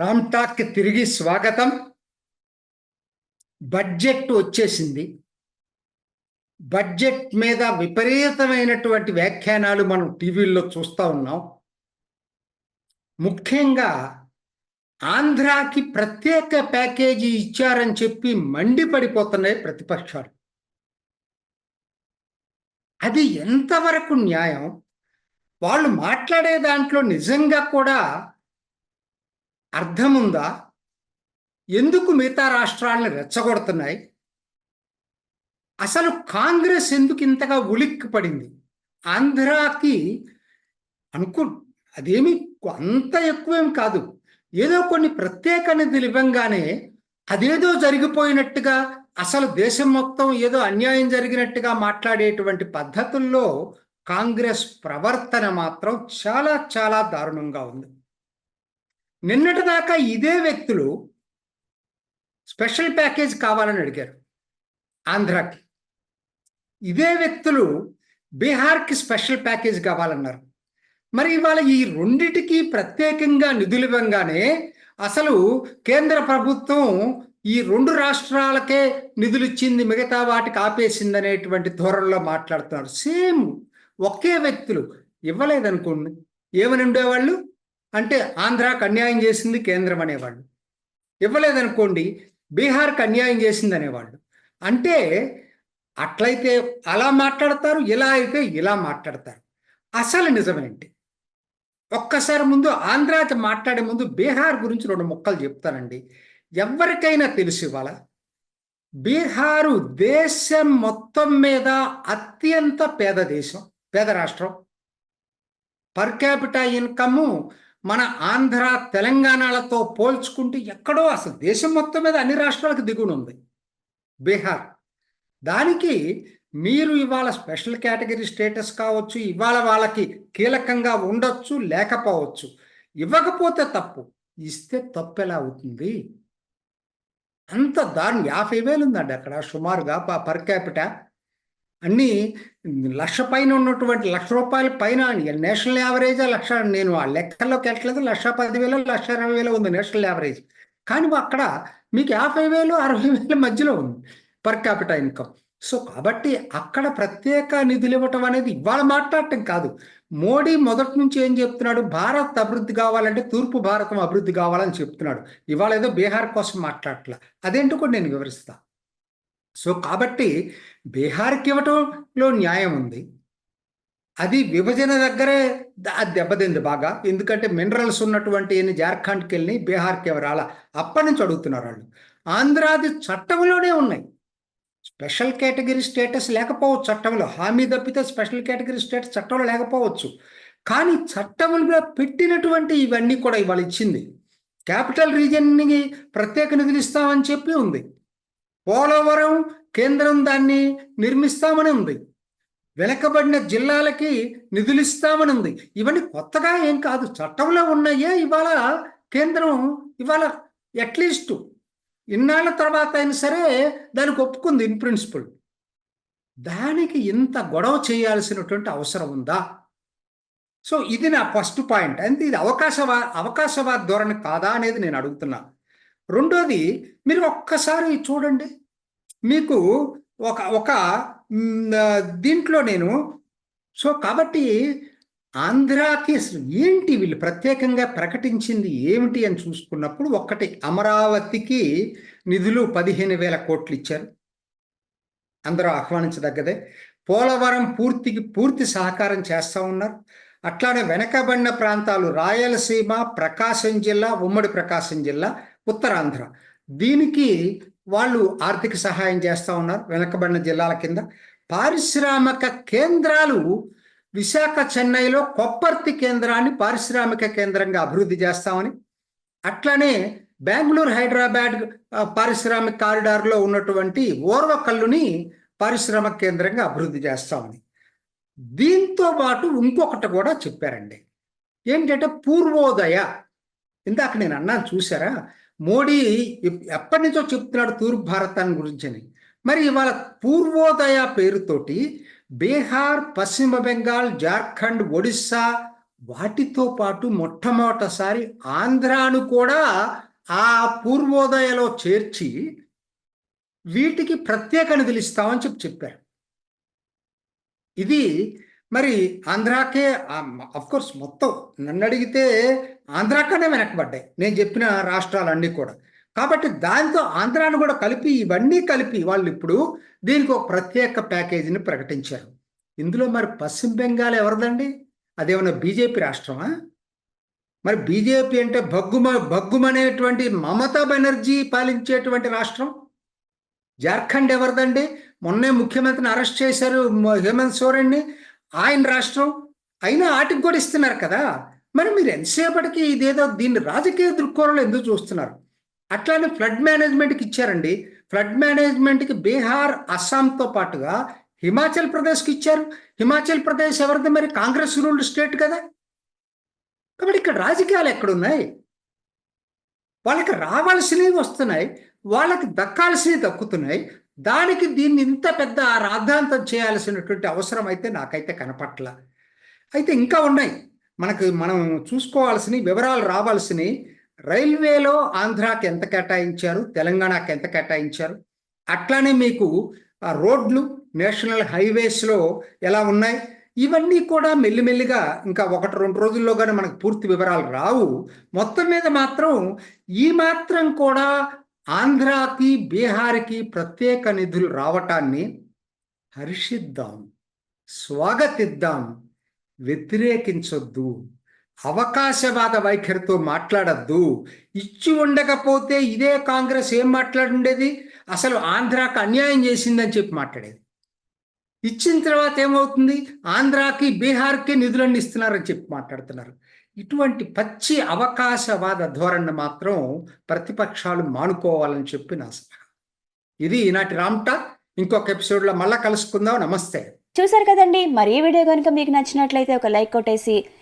Ram talk తిరిగి స్వాగతం. Budget వచ్చేసింది. బడ్జెట్ మీద విపరీతమైనటువంటి వ్యాఖ్యానాలు మనం టీవీల్లో చూస్తూ ఉన్నాం. ముఖ్యంగా ఆంధ్రాకి ప్రత్యేక ప్యాకేజీ ఇచ్చారని చెప్పి మండిపడిపోతున్నాయి ప్రతిపక్షాలు. అది ఎంతవరకు న్యాయం? వాళ్ళు మాట్లాడే దాంట్లో నిజంగా కూడా అర్థం ఉందా ఎందుకు మిగతా రాష్ట్రాలను రెచ్చగొడుతున్నాయి? అసలు కాంగ్రెస్ ఎందుకు ఇంతగా ఉలిక్కి పడింది ఆంధ్రాకి అనుకు అదేమి అంత ఎక్కువేం కాదు. ఏదో కొన్ని ప్రత్యేక నిధులు ఇవ్వంగానే అదేదో జరిగిపోయినట్టుగా అసలు దేశం మొత్తం ఏదో అన్యాయం జరిగినట్టుగా మాట్లాడేటువంటి పద్ధతుల్లో కాంగ్రెస్ ప్రవర్తన మాత్రం చాలా చాలా దారుణంగా ఉంది. నిన్నటిదాకా ఇదే వ్యక్తులు స్పెషల్ ప్యాకేజ్ కావాలని అడిగారు ఆంధ్రాకి. ఇదే వ్యక్తులు బీహార్కి స్పెషల్ ప్యాకేజ్ కావాలన్నారు. మరి ఇవాళ ఈ రెండిటికి ప్రత్యేకంగా నిధులు ఇవ్వంగానే అసలు కేంద్ర ప్రభుత్వం ఈ రెండు రాష్ట్రాలకే నిధులు ఇచ్చింది మిగతా వాటికి ఆపేసింది అనేటువంటి ధోరణిలో మాట్లాడుతున్నారు. సేమ్ ఒకే వ్యక్తులు ఇవ్వలేదనుకోండి. ఏమని ఉండేవాళ్ళు? అంటే ఆంధ్రాకి అన్యాయం చేసింది కేంద్రం అనేవాళ్ళు. ఇవ్వలేదనుకోండి బీహార్కి అన్యాయం చేసింది అనేవాళ్ళు అంటే అట్లయితే అలా మాట్లాడతారు ఇలా అయితే ఇలా మాట్లాడతారు. అసలు నిజమేంటి? ఒక్కసారి ముందు ఆంధ్రాకి మాట్లాడే ముందు బీహార్ గురించి రెండు ముక్కలు చెప్తానండి. ఎవరికైనా తెలిసి ఇవాళ. బీహారు దేశం మొత్తం మీద అత్యంత పేద దేశం పేద రాష్ట్రం. పర్ క్యాపిటా ఇన్కమ్ మన ఆంధ్ర తెలంగాణలతో పోల్చుకుంటే ఎక్కడో అసలు దేశం మొత్తం మీద అన్ని రాష్ట్రాలకు దిగున ఉంది. బీహార్. దానికి మీరు ఇవాళ స్పెషల్ కేటగిరీ స్టేటస్ కావచ్చు ఇవాళ వాళ్ళకి కీలకంగా ఉండొచ్చు లేకపోవచ్చు. ఇవ్వకపోతే తప్పు. ఇస్తే తప్పు ఎలా అవుతుంది? అంత దారుణం. యాభై వేలు ఉందండి అక్కడ సుమారుగా పర్ క్యాపిట. అన్నీ లక్ష పైన ఉన్నటువంటి లక్ష రూపాయల పైన నేషనల్ యావరేజ్ లక్ష నేను ఆ లెక్కల్లోకి వెళ్ళట్లేదు. లక్ష పదివేలు లక్ష ఇరవై వేలు ఉంది నేషనల్ యావరేజ్. కానీ అక్కడ మీకు యాభై వేలు అరవై వేల మధ్యలో ఉంది పర్ క్యాపిటల్ ఇన్కమ్. సో కాబట్టి అక్కడ ప్రత్యేక నిధులు ఇవ్వటం అనేది ఇవాళ మాట్లాడటం కాదు. మోడీ మొదటి నుంచి ఏం చెప్తున్నాడు? భారత్ అభివృద్ధి కావాలంటే తూర్పు భారతం అభివృద్ధి కావాలని చెప్తున్నాడు. ఇవాళ ఏదో బీహార్ కోసం మాట్లాడట్లా. అదేంటో కూడా నేను వివరిస్తా. సో కాబట్టి బీహార్కి ఇవ్వటంలో న్యాయం ఉంది. అది విభజన దగ్గరే దెబ్బతింది బాగా. ఎందుకంటే మినరల్స్ ఉన్నటువంటి ఎన్ని జార్ఖండ్కి వెళ్ళి బీహార్కి ఎవరాల అప్పటి నుంచి అడుగుతున్నారు వాళ్ళు. ఆంధ్రాది చట్టంలోనే ఉన్నాయి. స్పెషల్ కేటగిరీ స్టేటస్ లేకపోవచ్చు చట్టంలో హామీ తప్పితే స్పెషల్ కేటగిరీ స్టేటస్ చట్టంలో లేకపోవచ్చు. కానీ చట్టంలో పెట్టినటువంటి ఇవన్నీ కూడా ఇవాళ ఇచ్చింది. క్యాపిటల్ రీజన్ని ప్రత్యేక నిధులు ఇస్తామని చెప్పి ఉంది. పోలవరం కేంద్రం దాన్ని నిర్మిస్తామని ఉంది. వెనకబడిన జిల్లాలకి నిధులు ఇస్తామని ఉంది. ఇవన్నీ కొత్తగా ఏం కాదు చట్టంలో ఉన్నాయే ఇవాళ కేంద్రం ఇవాళ అట్లీస్ట్ ఇన్నాళ్ళ తర్వాత అయినా సరే దానికి ఒప్పుకుంది ఇన్ ప్రిన్సిపల్. దానికి ఇంత గొడవ చేయాల్సినటువంటి అవసరం ఉందా? సో ఇది నా ఫస్ట్ పాయింట్. అంటే ఇది అవకాశవా అవకాశవాద ధోరణి కాదా అనేది నేను అడుగుతున్నా. రెండోది మీరు ఒక్కసారి చూడండి. మీకు ఒక ఒక దీంట్లో నేను సో కాబట్టి ఆంధ్రా కేసు ఏంటి వీళ్ళు ప్రత్యేకంగా ప్రకటించింది ఏమిటి అని చూసుకున్నప్పుడు ఒక్కటి అమరావతికి నిధులు పదిహేను వేల కోట్లు ఇచ్చారు. అందరూ ఆహ్వానించదగ్గదే. పోలవరం పూర్తికి పూర్తి సహకారం చేస్తూ ఉన్నారు. అట్లానే వెనకబడిన ప్రాంతాలు రాయలసీమ ప్రకాశం జిల్లా ఉమ్మడి ప్రకాశం జిల్లా ఉత్తరాంధ్ర. దీనికి వాళ్ళు ఆర్థిక సహాయం చేస్తూ ఉన్నారు వెనకబడిన జిల్లాల కింద. పారిశ్రామిక కేంద్రాలు విశాఖ చెన్నైలో కొప్పర్తి కేంద్రాన్ని పారిశ్రామిక కేంద్రంగా అభివృద్ధి చేస్తామని అట్లనే బెంగళూరు హైదరాబాద్ పారిశ్రామిక కారిడార్లో ఉన్నటువంటి ఓర్వకల్లుని పారిశ్రామిక కేంద్రంగా అభివృద్ధి చేస్తామని. దీంతో పాటు ఇంకొకటి కూడా చెప్పారండి. ఏంటంటే పూర్వోదయ ఇందాక నేను అన్నాను చూసారా మోడీ ఎప్పటి నుంచో చెప్తున్నాడు తూర్పు భారతాన్ని గురించి మరి ఇవాళ పూర్వోదయ పేరుతోటి బీహార్ పశ్చిమ బెంగాల్ జార్ఖండ్ ఒడిస్సా వాటితో పాటు మొట్టమొదటిసారి ఆంధ్రాను కూడా ఆ పూర్వోదయలో చేర్చి వీటికి ప్రత్యేక నిధులు ఇస్తామని చెప్పి చెప్పారు. ఇది మరి ఆంధ్రాకే కోర్స్ మొత్తం నన్ను అడిగితే ఆంధ్రాకనే వెనకబడ్డాయి. నేను చెప్పిన రాష్ట్రాలన్నీ కూడా. కాబట్టి దాంతో ఆంధ్రాను కూడా కలిపి ఇవన్నీ కలిపి వాళ్ళు ఇప్పుడు దీనికి ఒక ప్రత్యేక ప్యాకేజీని ప్రకటించారు. ఇందులో మరి పశ్చిమ బెంగాల్ ఎవరిదండి? అదేమన్నా బీజేపీ రాష్ట్రమా? మరి బీజేపీ అంటే భగ్గుమ భగ్గుమనేటువంటి మమతా బెనర్జీ పాలించేటువంటి రాష్ట్రం? జార్ఖండ్ ఎవరిదండి? మొన్నే ముఖ్యమంత్రిని అరెస్ట్ చేశారు హేమంత్ సోరెన్ని. ఆయన రాష్ట్రం. అయినా ఆటికి కూడా ఇస్తున్నారు కదా. మరి మీరు ఎంతసేపటికి ఇదేదో దీన్ని రాజకీయ దృక్కోణంలో ఎందుకు చూస్తున్నారు? అట్లానే ఫ్లడ్ మేనేజ్మెంట్కి ఇచ్చారండి. ఫ్లడ్ మేనేజ్మెంట్కి బీహార్ అస్సాంతో పాటుగా హిమాచల్ ప్రదేశ్కి ఇచ్చారు. హిమాచల్ ప్రదేశ్ ఎవరిది మరి? కాంగ్రెస్ రూల్డ్ స్టేట్ కదా. కాబట్టి ఇక్కడ రాజకీయాలు ఎక్కడున్నాయి? వాళ్ళకి రావాల్సినవి వస్తున్నాయి. వాళ్ళకి దక్కాల్సినవి దక్కుతున్నాయి. దానికి దీన్ని ఇంత పెద్ద రాద్ధాంతం చేయాల్సినటువంటి అవసరం అయితే నాకైతే కనపట్ల. అయితే ఇంకా ఉన్నాయి. మనకు మనం చూసుకోవాల్సిన వివరాలు రావాల్సినవి. రైల్వేలో ఆంధ్రాకి ఎంత కేటాయించారు? తెలంగాణకి ఎంత కేటాయించారు? అట్లానే మీకు ఆ రోడ్లు నేషనల్ హైవేస్లో ఎలా ఉన్నాయి? ఇవన్నీ కూడా మెల్లిమెల్లిగా ఇంకా ఒకటి రెండు రోజుల్లో కానీ మనకు పూర్తి వివరాలు రావు. మొత్తం మీద మాత్రం ఈ మాత్రం కూడా ఆంధ్రాకి బీహార్కి ప్రత్యేక నిధులు రావటాన్ని హర్షిద్దాం స్వాగతిద్దాం వ్యతిరేకించొద్దు. అవకాశవాద వైఖరితో మాట్లాడద్దు. ఇచ్చి ఉండకపోతే ఇదే కాంగ్రెస్ ఏం మాట్లాడుండేది? అసలు ఆంధ్రాకి అన్యాయం చేసిందని చెప్పి మాట్లాడేది. ఇచ్చిన తర్వాత ఏమవుతుంది? ఆంధ్రాకి బీహార్కి నిధులన్నీ ఇస్తున్నారని చెప్పి మాట్లాడుతున్నారు. ఇటువంటి పచ్చి అవకాశవాద ధోరణి మాత్రం ప్రతిపక్షాలు మానుకోవాలని చెప్పి నా సలహా. ఇది ఈనాటి రామ్టా ఇంకొక ఎపిసోడ్లో మళ్ళా కలుసుకుందాం. నమస్తే. చూసారు కదండి. మరి ఈ వీడియో కనుక మీకు నచ్చినట్లయితే ఒక లైక్ కొట్టేసి